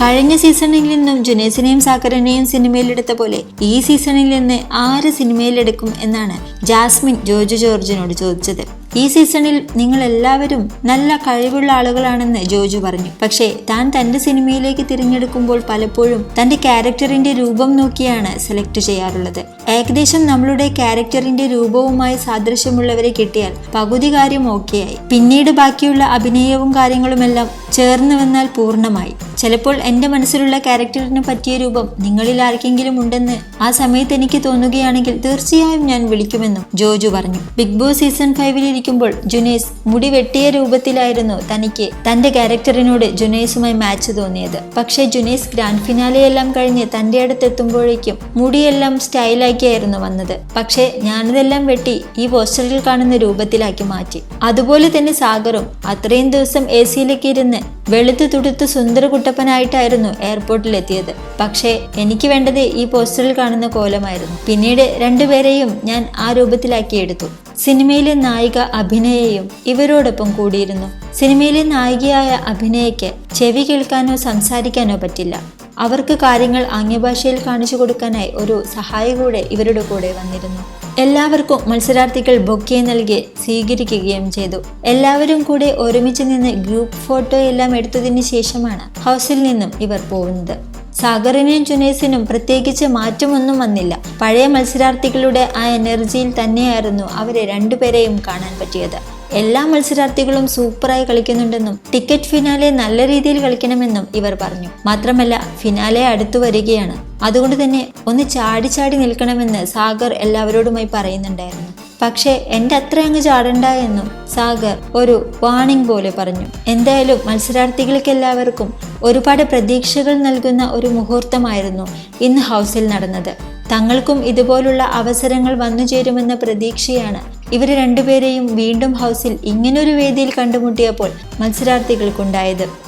കഴിഞ്ഞ സീസണിൽ നിന്നും ജുനേസിനെയും സാക്കറിനെയും സിനിമയിലെടുത്ത പോലെ ഈ സീസണിൽ നിന്ന് ആര് സിനിമയിലെടുക്കും എന്നാണ് ജാസ്മിൻ ജോർജ് ജോർജിനോട് ചോദിച്ചത്. ഈ സീസണിൽ നിങ്ങൾ എല്ലാവരും നല്ല കഴിവുള്ള ആളുകളാണെന്ന് ജോജു പറഞ്ഞു. പക്ഷേ താൻ തന്റെ സിനിമയിലേക്ക് തിരഞ്ഞെടുക്കുമ്പോൾ പലപ്പോഴും തന്റെ ക്യാരക്ടറിന്റെ രൂപം നോക്കിയാണ് സെലക്ട് ചെയ്യാറുള്ളത്. ഏകദേശം നമ്മളുടെ ക്യാരക്ടറിന്റെ രൂപവുമായി സാദൃശ്യമുള്ളവരെ കിട്ടിയാൽ പകുതി കാര്യം ഓക്കെയായി. പിന്നീട് ബാക്കിയുള്ള അഭിനയവും കാര്യങ്ങളുമെല്ലാം ചേർന്ന് വന്നാൽ പൂർണമായി. ചിലപ്പോൾ എന്റെ മനസ്സിലുള്ള ക്യാരക്ടറിന് പറ്റിയ രൂപം നിങ്ങളിൽ ആർക്കെങ്കിലും ഉണ്ടെന്ന് ആ സമയത്ത് എനിക്ക് തോന്നുകയാണെങ്കിൽ തീർച്ചയായും ഞാൻ വിളിക്കുമെന്നും ജോജു പറഞ്ഞു. ബിഗ് ബോസ് സീസൺ ഫൈവിൽ ഇരിക്കുമ്പോൾ ജുനേസ് മുടി വെട്ടിയ രൂപത്തിലായിരുന്നു തനിക്ക് തന്റെ ക്യാരക്ടറിനോട് ജുനേസുമായി മാച്ച് തോന്നിയത്. പക്ഷേ ജുനേസ് ഗ്രാൻഡ് ഫിനാലെയെല്ലാം കഴിഞ്ഞ് തന്റെ അടുത്തെത്തുമ്പോഴേക്കും മുടിയെല്ലാം സ്റ്റൈലാക്കിയായിരുന്നു വന്നത്. പക്ഷേ ഞാനിതെല്ലാം വെട്ടി ഈ പോസ്റ്ററിൽ കാണുന്ന രൂപത്തിലാക്കി മാറ്റി. അതുപോലെ തന്നെ സാഗറും അത്രയും ദിവസം എ സിയിലേക്ക് ഇരുന്ന് വെളുത്ത് തുടുത്ത് സുന്ദര കുട്ടപ്പനായിട്ടായിരുന്നു എയർപോർട്ടിലെത്തിയത്. പക്ഷേ എനിക്ക് വേണ്ടത് ഈ പോസ്റ്ററിൽ കാണുന്ന കോലമായിരുന്നു. പിന്നീട് രണ്ടുപേരെയും ഞാൻ ആ രൂപത്തിലാക്കിയെടുത്തു. സിനിമയിലെ നായിക അഭിനയയും ഇവരോടൊപ്പം കൂടിയിരുന്നു. സിനിമയിലെ നായികയായ അഭിനയയ്ക്ക് ചെവി കേൾക്കാനോ സംസാരിക്കാനോ പറ്റില്ല. അവർക്ക് കാര്യങ്ങൾ ആംഗ്യഭാഷയിൽ കാണിച്ചു കൊടുക്കാനായി ഒരു സഹായി കൂടെ ഇവരുടെ കൂടെ വന്നിരുന്നു. എല്ലാവർക്കും മത്സരാർത്ഥികൾ ബൊക്കെ നൽകി സ്വീകരിക്കുകയും ചെയ്തു. എല്ലാവരും കൂടെ ഒരുമിച്ച് നിന്ന് ഗ്രൂപ്പ് ഫോട്ടോ എല്ലാം എടുത്തതിന് ശേഷമാണ് ഹൗസിൽ നിന്നും ഇവർ പോകുന്നത്. സാഗറിനും ജുനേസിനും പ്രത്യേകിച്ച് മാറ്റമൊന്നും വന്നില്ല. പഴയ മത്സരാർത്ഥികളുടെ ആ എനർജിയിൽ തന്നെയായിരുന്നു അവരെ രണ്ടുപേരെയും കാണാൻ പറ്റിയത്. എല്ലാ മത്സരാർത്ഥികളും സൂപ്പറായി കളിക്കുന്നുണ്ടെന്നും ടിക്കറ്റ് ഫിനാലെ നല്ല രീതിയിൽ കളിക്കണമെന്നും ഇവർ പറഞ്ഞു. മാത്രമല്ല ഫിനാലെ അടുത്തു വരികയാണ്. അതുകൊണ്ട് തന്നെ ഒന്ന് ചാടി ചാടി നിൽക്കണമെന്ന് സാഗർ എല്ലാവരോടുമായി പറയുന്നുണ്ടായിരുന്നു. പക്ഷേ എന്റെ അത്ര അങ്ങ് ചാടണ്ട എന്നും സാഗർ ഒരു വാണിംഗ് പോലെ പറഞ്ഞു. എന്തായാലും മത്സരാർത്ഥികൾക്ക് എല്ലാവർക്കും ഒരുപാട് പ്രതീക്ഷകൾ നൽകുന്ന ഒരു മുഹൂർത്തമായിരുന്നു ഇന്ന് ഹൗസിൽ നടന്നത്. തങ്ങൾക്കും ഇതുപോലുള്ള അവസരങ്ങൾ വന്നു ചേരുമെന്ന പ്രതീക്ഷയാണ് ഇവർ രണ്ടുപേരെയും വീണ്ടും ഹൗസിൽ ഇങ്ങനൊരു വേദിയിൽ കണ്ടുമുട്ടിയപ്പോൾ മത്സരാർത്ഥികൾക്കുണ്ടായത്.